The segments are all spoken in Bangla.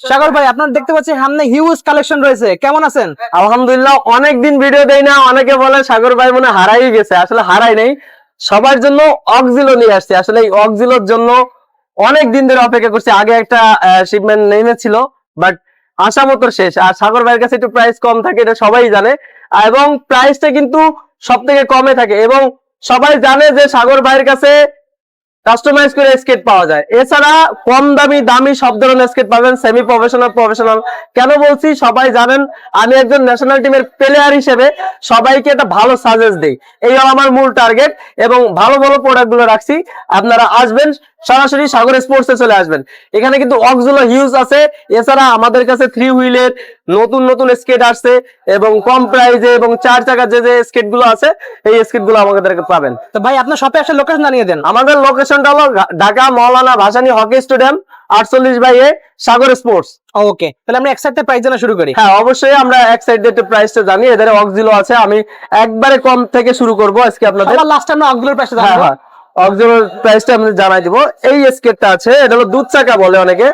সাগর ভাই আপনার দেখতে পাচ্ছি সামনে হিউজ কালেকশন রয়েছে। কেমন আছেন? আলহামদুলিল্লাহ অনেকদিন ভিডিও দেই না। অনেকে বলে সাগর ভাই মনে হারাই গেছে। আসলে হারাই নেই। সবার জন্য অক্সিলো নিয়ে আসছে। আসলে এই অক্সিলোর জন্য অনেক দিন ধরে অপেক্ষা করছি। আগে একটা শিপমেন্ট নেমেছিল বাট আশা মতো শেষ। আর সাগর ভাইয়ের কাছে একটু প্রাইস কম থাকে এটা সবাই জানে। এবং প্রাইসটা কিন্তু সব থেকে কমে থাকে। এবং সবাই জানে যে সাগর ভাইয়ের কাছে কাস্টমাইজ করে স্কেট পাওয়া যায়। এছাড়া কম দামি দামি সব ধরনের স্কেট পাবেন সেমি প্রফেশনাল প্রফেশনাল কেন বলছি? সবাই জানেন, আমি একজন ন্যাশনাল টিমের প্লেয়ার হিসেবে সবাইকে একটা ভালো সাজেস্ট দিই। এই আমার মূল টার্গেট এবং ভালো ভালো প্রোডাক্টগুলো রাখছি। আপনারা আসবেন সরাসরি সাগর স্পোর্টসে চলে আসবেন। এখানে কিন্তু অক্সগুলো হিউজ আছে। এছাড়া আমাদের কাছে থ্রি হুইলের নতুন নতুন স্কেট আসছে এবং কম প্রাইজে এবং চার চাকার যে যে স্কেটগুলো আছে এই স্কেটগুলো আমাদের পাবেন। তো ভাই আপনার শপে আসলে লোকেশন জানিয়ে দেন। আমাদের লোকেশনটা হলো ঢাকা মৌলানা ভাসানী হকি স্টেডিয়াম আটচল্লিশ by A Sagar sports okay তাহলে আমরা একসাথে প্রাইস জানা শুরু করি। হ্যাঁ অবশ্যই আমরা এক সাইড দিয়ে প্রাইসটা জানি এদের অক্সিলো আছে। আমি একবারে কম থেকে শুরু করব আজকে আপনাদের। লাস্ট আমরা অগুলোর প্রাইস হ্যাঁ জানাব। অক্সিলোর প্রাইসটা আমি জানাই দিব। এই স্কেটটা আছে, এটা হলো দুধ চাকা বলে অনেকে।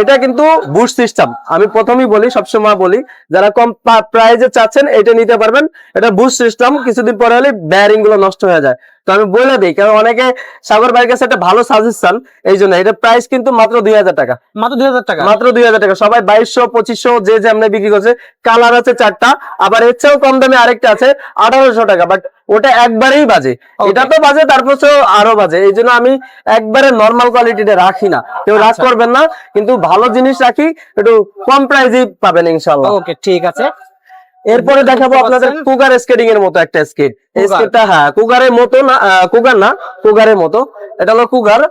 এটা কিন্তু বুশ সিস্টেম আমি প্রথমেই বলি, সবসময় বলি, যারা কম প্রাইজে চাচ্ছেন, এটা নিতে পারবেন। এটা বুশ সিস্টেম কিছুদিন পরে হলে ব্যারিংগুলো নষ্ট হয়ে যায়। তো আমি বলে দিই কারণ অনেকে সাগর ভাইয়ের কাছে একটা ভালো সাজেশন এই জন্য এটা প্রাইস কিন্তু মাত্র দুই হাজার টাকা। মাত্র দুই হাজার টাকা? মাত্র দুই হাজার টাকা। সবাই বাইশশো পঁচিশশো যে যেমনি বিক্রি করছে কালার আছে চারটা আবার এর চেয়েও কম দামে আরেকটা আছে আঠারোশো টাকা। বাট ওটা একবারেই বাজে। এটা তো বাজে তারপর আরও বাজে। এই জন্য আমি একবারে নর্মাল কোয়ালিটিতে রাখি না। কেউ রাগ আচ্ছা। করবেন না কিন্তু ভালো জিনিস রাখি একটু কম প্রাইজেই পাবেন ইনশাল্লাহ ওকে ঠিক আছে। এরপরে দেখাবো আপনাদের কুগার স্কেটিং এর মতো একটা স্কেট স্কেটটা হ্যাঁ কুগারের মতো না কুগার না কুগারের মতো। এটা হলো কুগার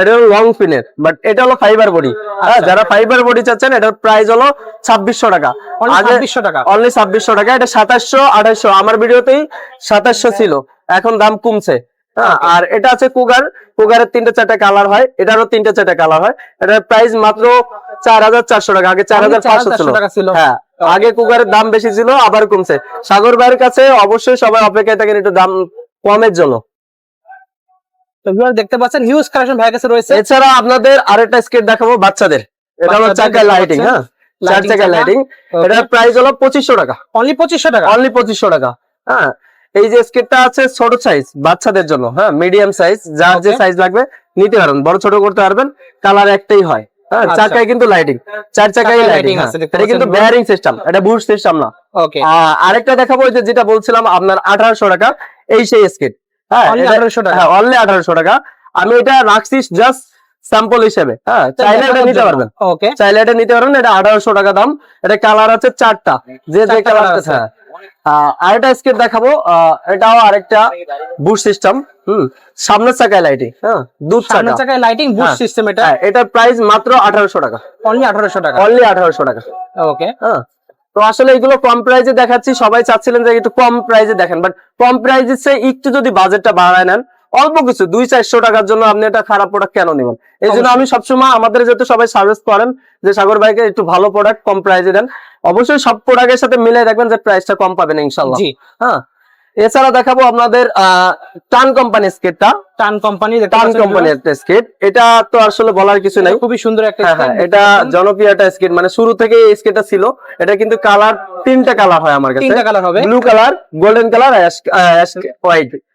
এটা হলো লং পিনের বাট এটা হলো ফাইবার বডি আচ্ছা। যারা ফাইবার বডি চাচ্ছেন এটার প্রাইস হলো ছাব্বিশশো টাকা। Only আগে 2600 টাকা। অনলি ছাব্বিশশো টাকা এটা সাতাশশো আঠাশশো। আমার ভিডিওতেই সাতাশশো ছিল এখন দাম কমছে। হ্যাঁ আর এটা আছে কুগার কুগারের তিনটে চারটে কালার হয় এটারও তিনটে চারটে কালার হয়। এটার প্রাইস মাত্র চার হাজার চারশো টাকা আগে চার হাজার পাঁচশো ছিল। 4,400 টাকা ছিল। হ্যাঁ আগে কুকারের দাম বেশি ছিল আবার কমছে। সাগর ভাইয়ের কাছে অবশ্যই সবাই অপেক্ষায় থাকেন একটু দাম কমের জন্য। দেখতে পাচ্ছেন হিউজ কালেকশন ভাইয়ের কাছে রয়েছে। এছাড়া আপনাদের আরেকটা স্কেট দেখাবো বাচ্চাদের। এটা হলো বাচ্চাদের লাইটিং হ্যাঁ? চার চাকা। লাইটিং এটার প্রাইস হলো পঁচিশশো টাকা। অনলি পঁচিশশো টাকা? অনলি পঁচিশশো টাকা হ্যাঁ? এই যে স্কেটটা আছে ছোট সাইজ বাচ্চাদের জন্য হ্যাঁ? মিডিয়াম সাইজ যার যে সাইজ লাগবে নিতে পারবেন। বড় ছোট করতে পারবেন কালার একটাই হয়। হ্যাঁ আচ্ছা। চাকায় কিন্তু লাইটিং চার চাকায় লাইটিং আছে, এটা কিন্তু বেয়ারিং সিস্টেম এটা সিস্টেম না। ওকে আহ, আরেকটা দেখাবো যে যেটা বলছিলাম আপনার আঠারোশো টাকা এই সেই স্কেট হ্যাঁ Only 1800 টাকা। হ্যাঁ অনলি টাকা। আমি এটা রাখছি জাস্ট স্যাম্পল হিসেবে। হ্যাঁ চাইলে এটা নিতে পারবেন। ওকে চাইলে এটা নিতে পারবেন এটা আঠারোশো টাকা দাম। এটা কালার আছে চারটা। যে যে কালার আছে। হ্যাঁ। আরেকটা স্কেট দেখাবো এটাও আরেকটা বুশ সিস্টেম হুম সামনের চাকায় লাইটিং হ্যাঁ দুধ সামনের চাকায় লাইটিং হ্যাঁ। সিস্টেম এটা। হ্যাঁ এটার প্রাইস মাত্র আঠারোশো টাকা। অনলি আঠারোশো টাকা। অনলি আঠারোশো টাকা। ওকে হ্যাঁ তো আসলে এগুলো কম প্রাইজে দেখাচ্ছি সবাই চাচ্ছিলেন যে একটু কম প্রাইজে দেখেন বাট কম প্রাইজে একটু যদি বাজেটটা বাড়ায় নেন অল্প কিছু দুই চারশো টাকার জন্য আপনি একটা খারাপ প্রোডাক্ট কেন নেবেন? এই জন্য আমি সবসময় আমাদের যেহেতু সবাই সাজেস্ট করেন যে সাগর ভাইকে একটু ভালো প্রোডাক্ট কম প্রাইজে দেন। অবশ্যই সব প্রোডাক্টের সাথে মিলাই রাখবেন যে প্রাইসটা কম পাবেন ইনশাল্লাহ হ্যাঁ? এছাড়া দেখাবো আপনাদের টান কোম্পানির স্কেটটা টান কোম্পানি টান কোম্পানি একটা স্কেট এটা তো আসলে বলার কিছু নাই। খুবই সুন্দর একটা হ্যাঁ হ্যাঁ এটা জনপ্রিয় একটা স্কেট মানে শুরু থেকে এই স্কেটটা ছিল। এটা কিন্তু কালার তিনটা কালার হয় আমার কাছে। তিনটা কালার হবে। Blue colour golden colour white okay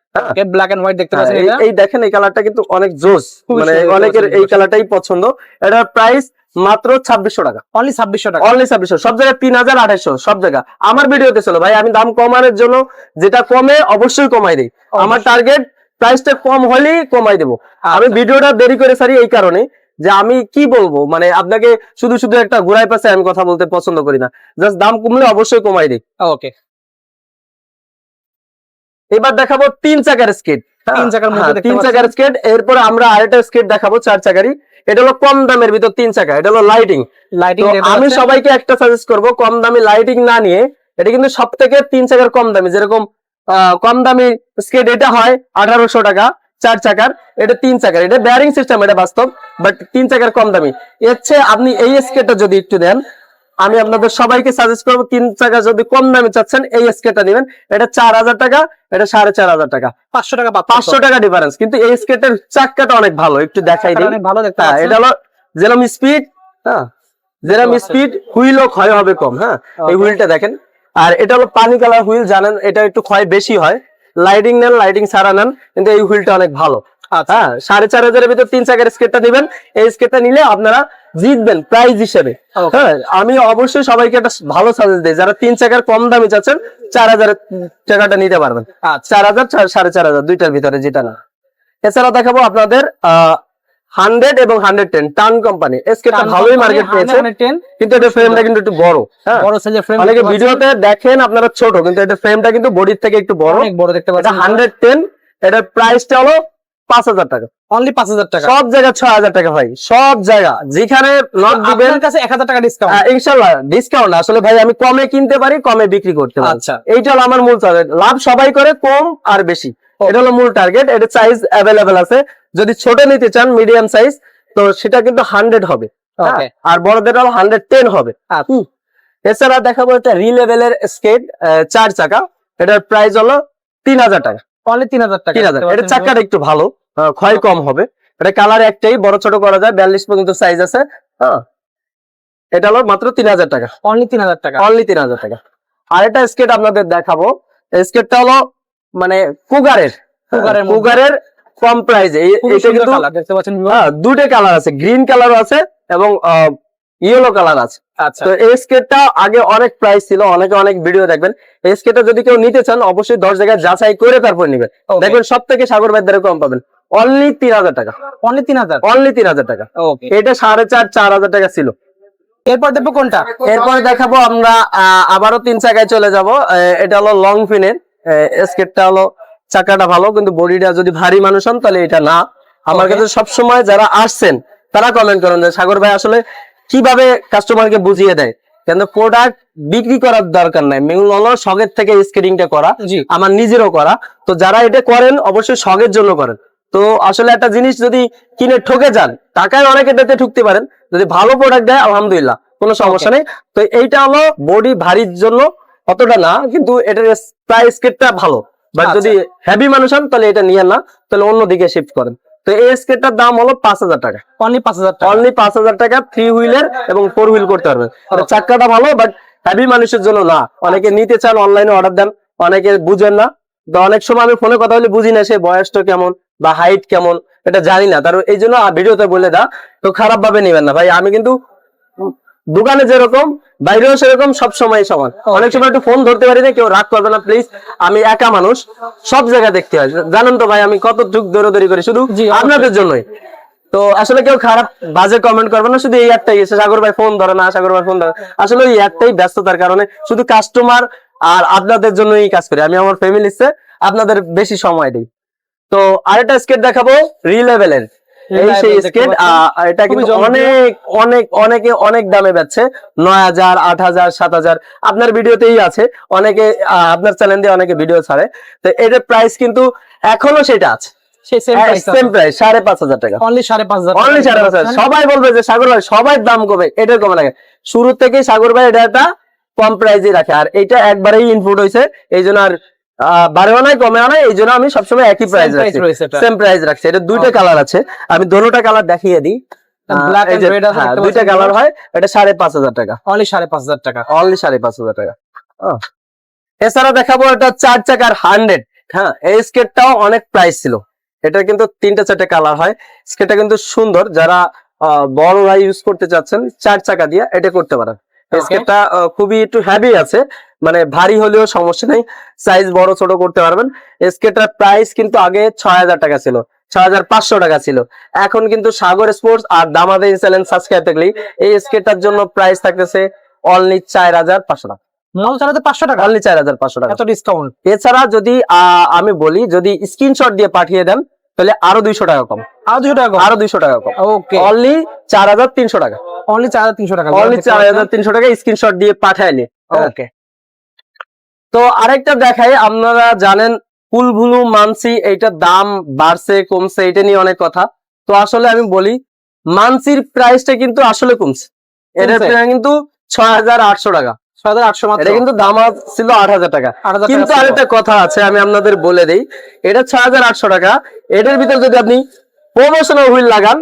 black and white দেখতে পাচ্ছেন হ্যাঁ, এই দেখেন এই কালারটা কিন্তু অনেক জোস। মানে অনেকের এই কালারটাই পছন্দ। এটার প্রাইস মাত্র ছাব্বিশশো টাকা। অনলি ছাব্বিশশো টাকা। অনলি ছাব্বিশশো। সব জায়গায় তিন হাজার আঠাইশো সব জায়গা। আমার ভিডিওতে ছিল ভাই আমি দাম কমানোর জন্য যেটা কমে অবশ্যই কমাই দিই। আমার টার্গেট প্রাইসটা কম হলেই কমাই দেবো। আমি আচ্ছা। ভিডিওটা দেরি করে সারি এই কারণে যে আমি কি বলব? মানে আপনাকে শুধু শুধু একটা ঘুরাই পাশে আমি কথা বলতে পছন্দ করি না। জাস্ট দাম কমলে অবশ্যই কমাই দিই। ওকে এবার দেখাবো তিন চাকার স্কেট তিন চাকার মধ্যে তিন চাকার স্কেট এরপরে আমরা আরেকটা স্কেট দেখাবো চার চাকারই। এটা হলো কম দামের ভিতর তিন চাকা এটা হলো লাইটিং লাইটিং আমি সবাইকে একটা সাজেস্ট করব কম দামি লাইটিং না নিয়ে এটা কিন্তু সব থেকে তিন চাকার কম দামি যেরকম আহ, কম দামি স্কেট এটা হয় আঠারোশো টাকা চার চাকার এটা তিন চাকার। এটা ব্যারিং সিস্টেম এটা বাস্তব বাট তিন চাকার কম দামি। এর চেয়ে আপনি এই স্কেটটা যদি একটু দেন আমি আপনাদের সবাইকে সাজেস্ট করব তিন চাকা যদি কম দামে চাচ্ছেন এই স্কেটটা নেবেন। এটা চার হাজার টাকা এটা সাড়ে চার হাজার টাকা। পাঁচশো টাকা বা পাঁচশো টাকা ডিফারেন্স কিন্তু এই স্কেটের চাক্কাটা অনেক ভালো একটু দেখাই দিই। ভালো দেখতে হ্যাঁ এটা হলো যেরকম স্পিড হ্যাঁ যেরকম স্পিড হুইলও ক্ষয় হবে কম হ্যাঁ এই হুইলটা দেখেন। আর এটা হলো পানি কালার হুইল জানেন এটা একটু ক্ষয় বেশি হয়। লাইটিং নেন লাইটিং ছাড়া নেন কিন্তু এই হুইলটা অনেক ভালো। আচ্ছা। হ্যাঁ সাড়ে চার হাজারের ভিতর তিন চাকার স্কেটটা নেবেন। এই স্কেটটা নিলে আপনারা জিতবেন প্রাইজ হিসেবে। হ্যাঁ আমি অবশ্যই সবাইকে একটা ভালো সাজেস্ট দিই যারা তিন চাকার কম দামে চাচ্ছেন চার হাজার টাকাটা নিতে পারবেন। আচ্ছা। চার হাজার সাড়ে চার হাজার দুইটার ভিতরে যেটা না। এছাড়া দেখাবো আপনাদের হান্ড্রেড এবং হান্ড্রেড টেন টান কোম্পানি ভালোই মার্কেট পেয়েছে কিন্তু এটা ফ্রেমটা কিন্তু একটু বড়। হ্যাঁ বড় সাইজের ফ্রেম অনেকে ভিডিওতে দেখেন আপনারা ছোট কিন্তু এটা ফ্রেমটা কিন্তু বডির থেকে একটু বড়। বড় দেখতে পাচ্ছেন। হান্ড্রেড টেন এটার প্রাইসটা হলো পাঁচ হাজার টাকা। অনলি পাঁচ হাজার টাকা। সব জায়গা ছয় হাজার টাকা ভাই। সব জায়গা। যেখানে নট দিবেন কাছে এক হাজার টাকা ডিসকাউন্ট ইনশাল্লাহ ডিসকাউন্ট আসলে ভাই আমি কমে কিনতে পারি কমে বিক্রি করতে পারি। আচ্ছা। এইটা হলো আমার মূল টার্গেট লাভ সবাই করে কম আর বেশি। এটা হলো মূল টার্গেট এটা সাইজ অ্যাভেলেবেল আছে। যদি ছোট নিতে চান মিডিয়াম সাইজ তো সেটা কিন্তু হান্ড্রেড হবে। হ্যাঁ, আর বড়দের হলো হান্ড্রেড টেন হবে। আচ্ছা। এছাড়া দেখাবো একটা রি লেভেলের স্কেট চার চাকা। এটার প্রাইস হলো তিন হাজার টাকা। অনলি তিন হাজার টাকা। তিন হাজার। এটা চাকাটা একটু ভালো। ক্ষয় কম হবে। এটা কালার একটাই বড় ছোট করা যায় বিয়াল্লিশ পর্যন্ত সাইজ আছে হ্যাঁ। এটা হলো মাত্র তিন হাজার টাকা। অনলি তিন হাজার টাকা? অনলি তিন হাজার টাকা। আর একটা স্কেট আপনাদের দেখাবো। স্কেটটা হলো মানে কুগারের কুগারের কম প্রাইসে খুবই এটা সুন্দর কিন্তু কালার দেখতে পাচ্ছেন হ্যাঁ, দুটো কালার আছে গ্রিন কালারও আছে এবং ইয়েলো কালার আছে। আচ্ছা। তো এই স্কেটটা আগে অনেক প্রাইস ছিল অনেকে অনেক ভিডিও দেখবেন। এই স্কেটটা যদি কেউ নিতে চান অবশ্যই দশ জায়গায় যাচাই করে তারপর নিবেন। দেখবেন সব থেকে সাগর বাইদারে কম পাবেন। অনলি তিন হাজার টাকা। অনলি তিন হাজার? অনলি তিন হাজার টাকা। ওকে এটা সাড়ে চার চার হাজার টাকা ছিল। এরপর দেখব কোনটা? এরপর দেখাবো আমরা আবারও তিন চাকায় চলে যাব। এটা হলো লং ফিনের স্কেটটা হলো চাকাটা ভালো কিন্তু বডিটা যদি ভারী মানুষ হন তাহলে এটা না। আমার. কাছে সবসময় যারা আসছেন তারা কমেন্ট করেন যে সাগর ভাই আসলে কীভাবে কাস্টমারকে বুঝিয়ে দেয়। কিন্তু প্রোডাক্ট বিক্রি করার দরকার নাই। মেন হলো শখের থেকে স্কেটিংটা করা। আমার নিজেরও করা। তো যারা এটা করেন অবশ্যই শখের জন্য করেন। তো আসলে একটা জিনিস যদি কিনে ঠকে যান টাকায় অনেকে দিতে ঠুকতে পারেন যদি ভালো প্রোডাক্ট দেয় আলহামদুলিল্লাহ কোনো সমস্যা নেই। তো এইটা হলো বডি ভারীর জন্য অতটা না কিন্তু এটার প্রাইস কেটটা ভালো। বাট আচ্ছা। যদি হেভি মানুষ হন তাহলে এটা নিয়ে না তাহলে অন্য দিকে শিফট করেন। তো এই স্কেটটার দাম হলো পাঁচ হাজার টাকা। অনলি পাঁচ হাজার টাকা। অনলি পাঁচ হাজার টাকা থ্রি হুইলের এবং ফোর হুইল করতে পারবেন। এটা চাক্কাটা ভালো বাট হেভি মানুষের জন্য না। অনেকে নিতে চান অনলাইনে অর্ডার দেন অনেকে বুঝেন না। তো অনেক সময় আমি ফোনে কথা বলে বুঝি না সে বয়সটা কেমন। বা হাইট কেমন এটা জানি না। তার এই জন্য ভিডিওতে বলে দা তো খারাপ ভাবে নেবেন না। ভাই আমি কিন্তু দোকানে যেরকম বাইরেও সেরকম সব সময় সমান। অনেক সময় একটু ফোন ধরতে পারি না কেউ রাগ করবে না প্লিজ আমি একা মানুষ সব জায়গায় দেখতে হয়। জানেন তো ভাই আমি কত যুগ দৌড়দৌড়ি করি শুধু আপনাদের জন্যই। তো আসলে কেউ খারাপ বাজে কমেন্ট করবে না শুধু এই একটাই। এসে সাগর ভাই ফোন ধরে না সাগর ভাই ফোন ধরে আসলে এই একটাই ব্যস্ততার কারণে শুধু কাস্টমার আর আপনাদের জন্যই কাজ করি। আমি আমার ফ্যামিলিতে আপনাদের বেশি সময় দিই। তো আরেকটা স্কেট দেখাবো রি লেভেলের এই সেই স্কেট। এটা কিন্তু অনেক অনেক অনেকে অনেক দামে বেচছে নয় হাজার আট হাজার সাত হাজার। আপনার ভিডিওতেই আছে অনেকে আপনার চ্যানেল দিয়ে অনেকে ভিডিও ছাড়ে। তো এটার প্রাইস কিন্তু এখনও সেটা আছে। সবাই বলবে যে সাগর ভাই সবাই দাম কমে এটার কমে লাগে শুরু থেকেই সাগর ভাই এটা একটা কম প্রাইসে রাখে। আর এটা একবারেই ইনপুট হয়েছে এই জন্য আর বাড়েও নাই কমেও নাই এই জন্য আমি সবসময় একই প্রাইস রাখছি। সেম প্রাইস রাখছি। এটা দুইটা কালার আছে। আমি দোনোটা কালার দেখিয়ে দিই। হ্যাঁ, দুইটা কালার হয় এটা সাড়ে পাঁচ হাজার টাকা। অনলি সাড়ে পাঁচ হাজার টাকা। অনলি সাড়ে পাঁচ হাজার টাকা। এছাড়া দেখাবো এটা চার চাকার হান্ড্রেড হ্যাঁ এই স্কেটটাও অনেক প্রাইস ছিল। এটা কিন্তু তিনটা চারটে কালার হয়। স্কেটটা কিন্তু সুন্দর। যারা আহ, বড়রা ইউজ করতে চাচ্ছেন চার চাকা দিয়ে এটা করতে পারেন। আহ, খুবই একটু হ্যাভি আছে। মানে ভারী হলেও সমস্যা নেই। সাইজ বড় ছোট করতে পারবেন। স্কেটটার প্রাইস কিন্তু আগে ছয় হাজার টাকা ছিল। ছয় হাজার পাঁচশো টাকা ছিল। এখন কিন্তু সাগর স্পোর্টস আর দামাদে চ্যানেল সাবস্ক্রাইব থাকলেই এই স্কেটটার জন্য প্রাইস থাকতেছে অনলি চার হাজার পাঁচশো টাকা। আমি বলি যদি স্ক্রিনশট দিয়ে পাঠিয়ে দেন তাহলে আরও দুইশো টাকা কম। আরও দুশো টাকা আরও দুইশো টাকা কম। ওকে অনলি চার হাজার তিনশো টাকা। অনলি চার হাজার তিনশো টাকা। অনলি চার হাজার তিনশো টাকা স্ক্রিনশট দিয়ে পাঠাইলে ওকে তো আরেকটা দেখাই আপনারা জানেন ফুলভুলু মানসি এইটার দাম বাড়ছে কমছে এটা নিয়ে অনেক কথা। তো আসলে আমি বলি মানসির প্রাইসটা কিন্তু আসলে কমছে। এটার? প্রায় কিন্তু ছয় হাজার আটশো টাকা। ছয় হাজার আটশো মাত্র? এটা কিন্তু দাম ছিল আট হাজার টাকা। কিন্তু। আরেকটা কথা আছে আমি আপনাদের বলে দিই। এটা ছয় হাজার আটশো টাকা এটার ভিতর যদি আপনি প্রমোশনাল হুইল লাগান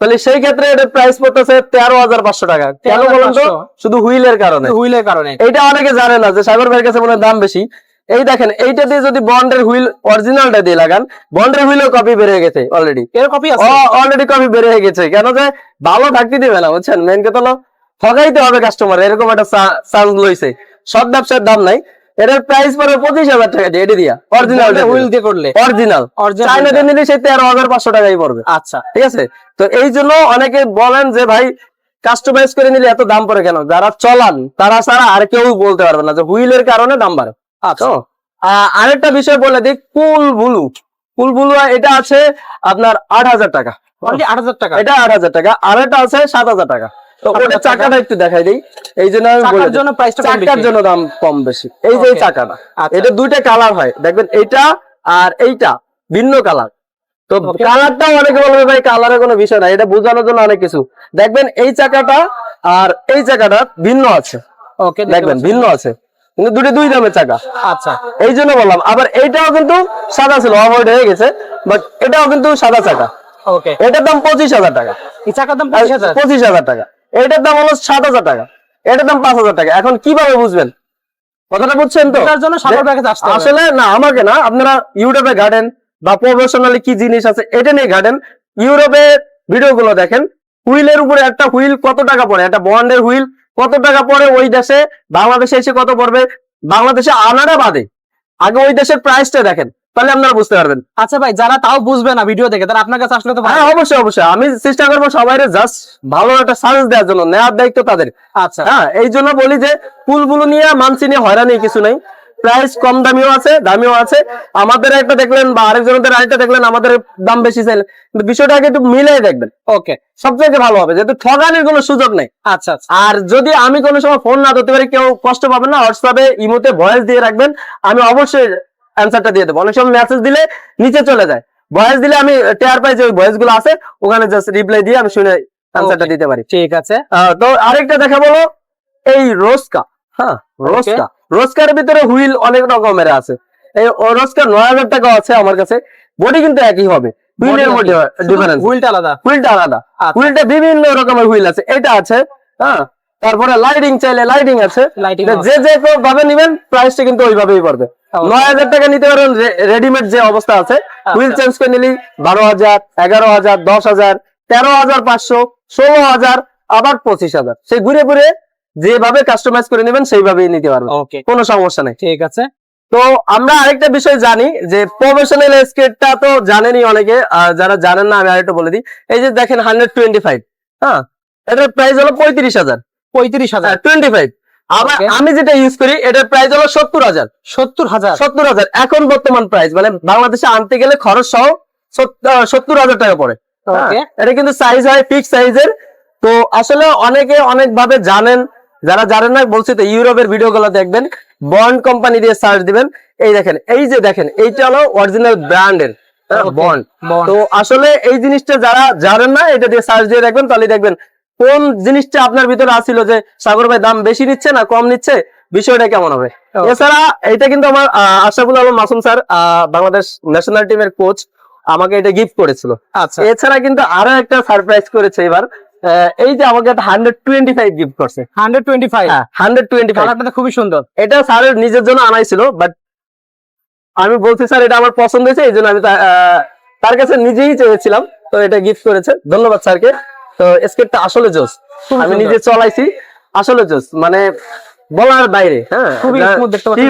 তাহলে সেই ক্ষেত্রে এটার প্রাইস পড়তেছে তেরো হাজার পাঁচশো টাকা। কেন বলুন তো? শুধু হুইলের কারণে। হুইলের কারণে। এইটা অনেকে জানে না যে সাগর ভাইয়ের কাছে মনে দাম বেশি। এই দেখেন এইটা দিয়ে যদি বন্ডের হুইল অরিজিনালটা দিয়ে লাগান বন্ডের হুইলও কপি বেড়ে গেছে অলরেডি এর কপি আছে। অলরেডি কপি বেড়ে গেছে। কেন যে ভালো থাকতে দিবে না বুঝছেন? মেন কথা হলো ঠগাইতে হবে কাস্টমার এরকম একটা চান্স লইছে। সব ব্যবসার দাম নাই। এটার প্রাইস পড়বে পঁচিশ হাজার টাকা দিয়ে এটি দিয়া। অরিজিনাল হুইল দিয়ে করলে। অরিজিনাল অরিজিনাল চাইনা দিয়ে। নিলে সেই তেরো হাজার পাঁচশো টাকাই পড়বে। আচ্ছা। ঠিক আছে? তো এই জন্য অনেকে বলেন যে ভাই কাস্টমাইজ করে নিলে এত দাম পড়ে কেন? যারা চলান তারা ছাড়া আর কেউ বলতে পারবে না যে হুইলের কারণে দাম বাড়ে। আচ্ছা। আরেকটা বিষয় বলে দিই কুল বুলু। কুল বুলু এটা আছে আপনার আট হাজার টাকা। আট হাজার টাকা? এটা আট হাজার টাকা আর এটা আছে সাত হাজার টাকা। তো 7,000 ওটা চাকাটা একটু দেখাই দিই। এই জন্য আমি বলে চাকার জন্য প্রাইসটা চাকার জন্য দাম কম বেশি। এই যে চাকাটা আচ্ছা। এটা দুইটা কালার হয়। দেখবেন এইটা আর এইটা ভিন্ন কালার তো. কালারটাও অনেকে বলবে ভাই কালারের কোনো বিষয় না এটা বোঝানোর জন্য অনেক কিছু। দেখবেন এই চাকাটা আর এই চাকাটা ভিন্ন আছে। ওকে দেখবেন ভিন্ন আছে। কিন্তু দুটো দুই দামের চাকা। আচ্ছা। এই জন্য বললাম আবার এইটাও কিন্তু সাদা ছিল অ্যাভয়েড হয়ে গেছে বাট এটাও কিন্তু সাদা চাকা। ওকে এটার দাম পঁচিশ হাজার টাকা। এই চাকার দাম পঁচিশ হাজার? টাকা। এটার দাম হলো সাত হাজার টাকা। এটার দাম পাঁচ হাজার টাকা। এখন কীভাবে বুঝবেন? কথাটা বুঝছেন তো? এটার জন্য সাগর যে- আসতে আসলে না আমাকে না আপনারা ইউটিউবে ঘাটেন বা প্রফেশনালি কি জিনিস আছে এটা নিয়ে গার্ডেন ইউরোপে ভিডিও গুলো দেখেন হুইলের উপরে একটা হুইল কত টাকা পড়ে? একটা বন্ডের হুইল কত টাকা পড়ে ওই দেশে? বাংলাদেশে এসে কত পড়বে? বাংলাদেশে আনাটা বাদে আগে ওই দেশের প্রাইসটা দেখেন। তাহলে আপনারা বুঝতে পারবেন। আচ্ছা ভাই যারা তাও বুঝবে না ভিডিও দেখে তারা আপনার কাছে আসলে তো হ্যাঁ অবশ্যই অবশ্যই। আমি চেষ্টা করব সবাই জাস্ট ভালো একটা সার্ভিস দেওয়ার জন্য নেওয়ার দায়িত্ব তাদের। আচ্ছা। হ্যাঁ এই জন্য বলি যে ফুলগুলো নিয়ে মানসি নিয়ে হয়রানি কিছু নেই। প্রাইস কম দামিও আছে দামিও আছে। আমাদের একটা দেখলেন বা আরেকজনের আরেকটা দেখলেন আমাদের দাম বেশি চাইলেন কিন্তু বিষয়টা আগে একটু মিলাই দেখবেন। ওকে সব থেকে ভালো হবে যেহেতু ঠগানির কোনো সুযোগ নেই। আচ্ছা আচ্ছা। আর যদি আমি কোনো সময় ফোন না ধরতে পারি কেউ কষ্ট পাবেন না। হোয়াটসঅ্যাপে ইমোতে ভয়েস দিয়ে রাখবেন। আমি অবশ্যই অ্যান্সারটা দিয়ে দেবো। অনেক সময় মেসেজ দিলে নিচে চলে যায়। ভয়েস দিলে আমি টেয়ার পাই যে ভয়েসগুলো আছে ওখানে জাস্ট রিপ্লাই দিয়ে আমি শুনে অ্যান্সারটা দিতে পারি। ঠিক আছে। তো আরেকটা দেখা বলো এই রোস্কা হ্যাঁ রোস্কা রোস্কার ভিতরে হুইল অনেক রকমের আছে। এই রোস্কা নয় হাজার টাকা আছে আমার কাছে। বডি কিন্তু একই হবে। হুইলের মধ্যে ডিফারেন্স হুইলটা আলাদা? হুইলটা আলাদা। আচ্ছা। হুইলটা বিভিন্ন রকমের হুইল আছে। এটা আছে হ্যাঁ তারপরে লাইটিং চাইলে লাইটিং আছে। যে যে ভাবে নিবেন প্রাইসটা কিন্তু ওইভাবেই পড়বে. নয় হাজার টাকা নিতে পারেন রেডিমেড যে অবস্থা আছে হুইল আচ্ছা। চেঞ্জ করে নিলি বারো হাজার এগারো হাজার দশ হাজার তেরো হাজার পাঁচশো ষোলো হাজার আবার পঁচিশ হাজার। সেই ঘুরে ঘুরে যেভাবে কাস্টমাইজ করে নেবেন সেইভাবেই নিতে পারবেন। কোনো সমস্যা নেই। ঠিক আছে। তো আমরা আরেকটা বিষয় জানি যে প্রফেশনাল স্কেটটা তো জানেনই অনেকে যারা জানেন না আমি আরেকটা বলে দিই। এই যে দেখেন হান্ড্রেড টোয়েন্টি ফাইভ হ্যাঁ? এটার প্রাইস হলো পঁয়ত্রিশ হাজার। পঁয়ত্রিশ হাজার। টোয়েন্টি ফাইভ আবার আমি যেটা ইউজ করি এটার প্রাইস হলো সত্তর হাজার। সত্তর হাজার। সত্তর হাজার এখন বর্তমান প্রাইস মানে বাংলাদেশে আনতে গেলে খরচ সহ সত্তর হাজার টাকা পড়ে। হ্যাঁ, এটা কিন্তু সাইজ হয় ফিক্স সাইজের তো আসলে অনেকে অনেক ভাবে জানেন যারা জানেন না বলছি তো ইউরোপের ভিডিও গুলো দেখবেন বন্ড কোম্পানি দিয়ে সার্চ দিবেন। এই দেখেন এই যে দেখেন এইটা হলো অরিজিনাল ব্র্যান্ডের Okay. বন্ড তো আসলে এই জিনিসটা যারা জানেন না এটা দিয়ে সার্চ দিয়ে দেখবেন তাহলে দেখবেন কোন জিনিসটা আপনার ভিতরে আসছিল যে সাগর ভাই দাম বেশি নিচ্ছে না কম নিচ্ছে? বিষয়টা কেমন হবে? এছাড়া এটা কিন্তু আমার আহ, আশরাফুল আলম মাসুম স্যার বাংলাদেশ ন্যাশনাল টিমের কোচ আমাকে এটা গিফট করেছিল। আচ্ছা। এছাড়া কিন্তু আরও একটা সারপ্রাইজ করেছে এবার। এই যে আমাকে একটা হান্ড্রেড টোয়েন্টি ফাইভ গিফট করছে hundred twenty five hundred twenty five কালারটা খুবই সুন্দর। এটা স্যারের নিজের জন্য আনাইছিল বাট আমি বলছি স্যার এটা আমার পছন্দ হয়েছে এই জন্য আমি তার কাছে নিজেই চেয়েছিলাম তো এটা গিফট করেছে। ধন্যবাদ স্যারকে তো স্কেটটা আসলে জোস। আমি নিজে চলাইছি আসলে জোস। মানে বলার বাইরে হ্যাঁ?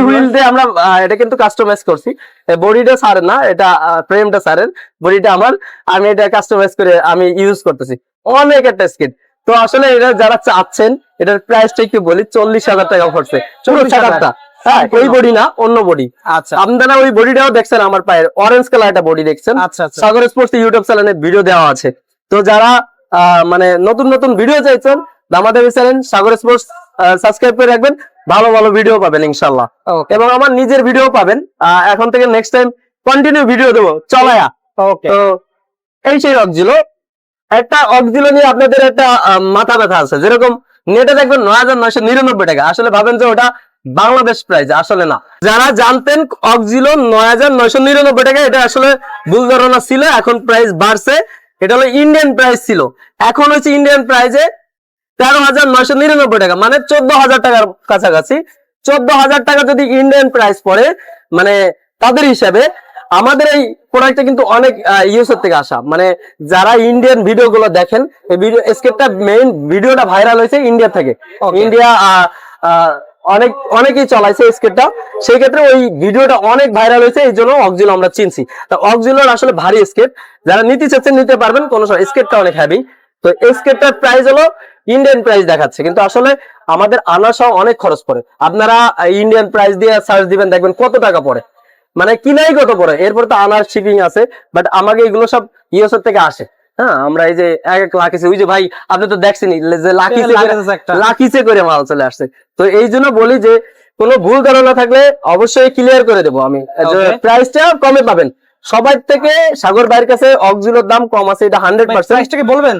হুইল দিয়ে আমরা এটা কিন্তু কাস্টমাইজ করছি। বডিটা স্যারের না এটা ফ্রেমটা স্যারের বডিটা আমার আমি এটা কাস্টমাইজ করে আমি ইউজ করতেছি। অনেক একটা স্কিট তো আসলে এটা যারা চাচ্ছেন এটার প্রাইসটা একটু বলি চল্লিশ হাজার টাকা পড়ছে। 40,000 চাকাটা হ্যাঁ এই বডি না অন্য বডি। আচ্ছা। আপনারা ওই বডিটাও দেখছেন আমার পায়ের। অরেঞ্জ কালার একটা বডি দেখছেন। আচ্ছা আচ্ছা। সাগর স্পোর্টস ইউটিউব চ্যানেলে ভিডিও দেওয়া আছে। তো যারা মানে নতুন নতুন ভিডিও চাইছেন আমাদের চ্যানেল সাগর স্পোর্টস সাবস্ক্রাইব করে রাখবেন ভালো ভালো ভিডিও পাবেন ইনশাল্লাহ এবং আমার নিজের ভিডিও পাবেন এখন থেকে নেক্সট টাইম কন্টিনিউ ভিডিও দেবো চলায়া। ওকে তো এই সেই অক্সিলো একটা অক্সিলো নিয়ে আপনাদের একটা মাথা ব্যথা আছে। যেরকম নেটে দেখবেন নয় হাজার নয়শো নিরানব্বই টাকা। আসলে ভাবেন যে ওটা বাংলাদেশ প্রাইস আসলে না। যারা জানতেন অক্সিলো নয় হাজার নয়শো নিরানব্বই টাকা এটা আসলে ভুল ধারণা ছিল এখন প্রাইস বাড়ছে। এটা হলো ইন্ডিয়ান প্রাইস ছিল। এখন হচ্ছে ইন্ডিয়ান প্রাইজে তেরো হাজার নয়শো নিরানব্বই টাকা মানে চোদ্দ হাজার টাকার কাছাকাছি। চোদ্দ হাজার টাকা যদি ইন্ডিয়ান প্রাইস পড়ে মানে তাদের হিসাবে আমাদের এই প্রোডাক্টটা কিন্তু অনেক ইউএসএর থেকে আসা। মানে যারা ইন্ডিয়ান ভিডিও গুলো দেখেন এই ভিডিও স্কেপটা মেইন ভিডিওটা ভাইরাল হয়েছে ইন্ডিয়া থেকে। ইন্ডিয়া অনেক, অনেকেই চালাইছে স্কেটটা সেই ক্ষেত্রে ওই ভিডিওটা অনেক ভাইরাল হয়েছে, এই জন্য অক্সিলো আমরা চিনছি। তা অক্সিলোর আসলে ভারী স্কেট যারা নিতে চাচ্ছেন, নিতে পারবেন, কোনো স্কেটটা অনেক হ্যাভি তো এই স্কেটটার প্রাইস হলো ইন্ডিয়ান প্রাইস দেখাচ্ছে। কিন্তু আসলে আমাদের আনা সহ অনেক খরচ পড়ে। আপনারা ইন্ডিয়ান প্রাইস দিয়ে সার্চ দিবেন, দেখবেন কত টাকা পড়ে। মানে কিনাই কত পড়ে। এরপর তো আনার শিপিং আছে বাট আমাকে এগুলো সব ইউএসএর থেকে আসে। হ্যাঁ আমরা এই যে এক এক লাখিসে ওই যে ভাই আপনি তো দেখছেনই যে লাখিসে Delivery লাখিসে করে মাল চলে আসছে। তো এই জন্য বলি যে কোনো ভুল ধারণা থাকলে অবশ্যই ক্লিয়ার করে দেবো আমি. প্রাইসটা কমে পাবেন। সবার থেকে সাগর ভাইয়ের কাছে অক্সিলোর দাম কম আছে এটা হান্ড্রেড পার্সেন্ট বলবেন?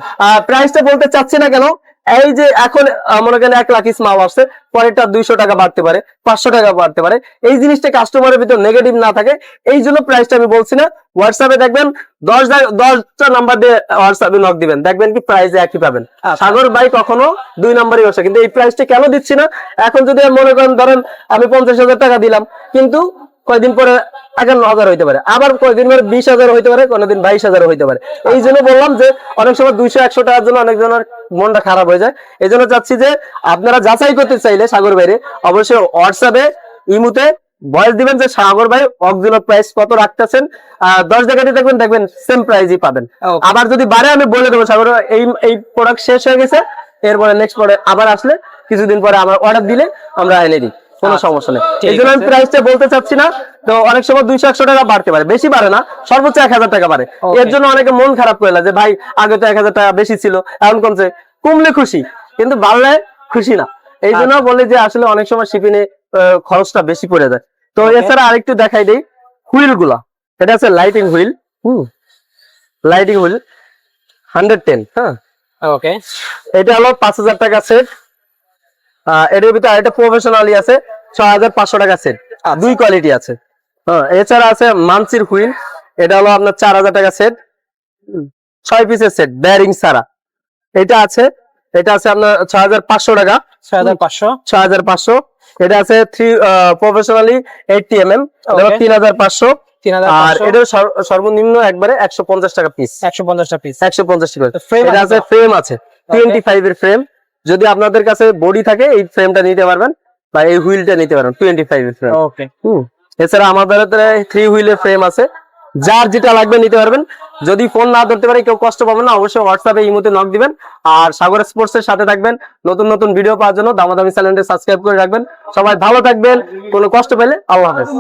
প্রাইসটা বলতে চাচ্ছি না কেন এই যে এখন মনে করেন এক লাখ মাল আসছে পরেরটা দুইশো টাকা বাড়তে পারে পাঁচশো টাকা বাড়তে পারে। এই জিনিসটা কাস্টমারের ভিতর নেগেটিভ না থাকে। এই জন্য প্রাইসটা আমি বলছি না হোয়াটসঅ্যাপে দেখবেন দশ দশটা নাম্বার দিয়ে হোয়াটসঅ্যাপে নক দিবেন। দেখবেন কি প্রাইস একই পাবেন। আচ্ছা। সাগর ভাই কখনো দুই নাম্বারই বসে কিন্তু এই প্রাইসটা কেন দিচ্ছি না? এখন যদি আমি মনে করেন ধরেন আমি পঞ্চাশ হাজার টাকা দিলাম কিন্তু কয়দিন পরে একান্ন হাজার হইতে পারে আবার কয়দিন পরে বিশ হাজার হইতে পারে কোনোদিন বাইশ হাজার হইতে পারে। এই জন্য বললাম যে অনেক সময় দুইশো একশো টাকার জন্য অনেকজনের মনটা খারাপ হয়ে যায়। এই জন্য চাচ্ছি যে আপনারা যাচাই করতে চাইলে সাগর বাইরে অবশ্যই হোয়াটসঅ্যাপে ইমুতে ভয়েস দিবেন যে সাগর ভাই অক্সিলো প্রাইস কত রাখতেছেন। আহ, দশ জায়গাতে দেখবেন দেখবেন সেম প্রাইসই পাবেন। আবার যদি বারে আমি বলে দেবো সাগর এই এই প্রোডাক্ট শেষ হয়ে গেছে এরপরে নেক্সট পরে আবার আসলে কিছুদিন পরে আমার অর্ডার দিলে আমরা এনে দিই। কোনো আচ্ছা, সমস্যা নেই। এই জন্য আমি প্রাইসটা বলতে চাচ্ছি না। তো অনেক সময় দুইশো একশো টাকা বাড়তে পারে। বেশি বাড়ে না সর্বোচ্চ এক হাজার টাকা বাড়ে। এর জন্য অনেকে মন খারাপ করে যে ভাই আগে তো এক হাজার টাকা বেশি ছিল এখন কমছে। কমলে খুশি কিন্তু বাড়লে খুশি না। এই জন্য আচ্ছা। বলি যে আসলে অনেক সময় শিপিনে খরচটা বেশি পড়ে যায়। তো এছাড়া আরেকটু দেখাই দেই হুইলগুলা। এটা আছে লাইটিং হুইল হুম। লাইটিং হুইল হান্ড্রেড টেন হ্যাঁ। ওকে এটা হলো পাঁচ হাজার টাকা সেট এটার ভিতরে আরেকটা প্রফেশনালি আছে ছয় হাজার পাঁচশো টাকা সেট দুই কোয়ালিটি আছে। হ্যাঁ এছাড়া আছে মানসির হুইল এটা হলো আপনার চার হাজার টাকা সেট ছয় পিসের সেট ব্যারিং ছাড়া। এটা আছে এটা আছে আপনার ছয় হাজার পাঁচশো টাকা। ছয় হাজার পাঁচশো। ছয় হাজার পাঁচশো। এটা আছে three professionally eighty M M তিন হাজার পাঁচশো। আর এটা সর্বনিম্ন একবারে একশো পঞ্চাশ টাকা পিস একশো পঞ্চাশটা পিস একশো পঞ্চাশ টাকা আছে আছে ফ্রেম আছে টোয়েন্টি ফাইভ এর ফ্রেম যদি আপনাদের কাছে বডি থাকে এই ফ্রেমটা নিতে পারবেন বা এই হুইলটা নিতে পারবেন টোয়েন্টি ফাইভ ফ্রেম ওকে এছাড়া আমাদের থ্রি হুইলের ফ্রেম আছে। যার যেটা লাগবে নিতে পারবেন। যদি ফোন না ধরতে পারে কেউ কষ্ট পাবেন না অবশ্যই হোয়াটসঅ্যাপে ইমোতে নক দিবেন। আর সাগর স্পোর্টস এর সাথে থাকবেন। নতুন নতুন ভিডিও পাওয়ার জন্য দামাদামি চ্যানেলটি সাবস্ক্রাইব করে রাখবেন। সবাই ভালো থাকবেন কোনো কষ্ট পেলে আল্লাহ হাফেজ।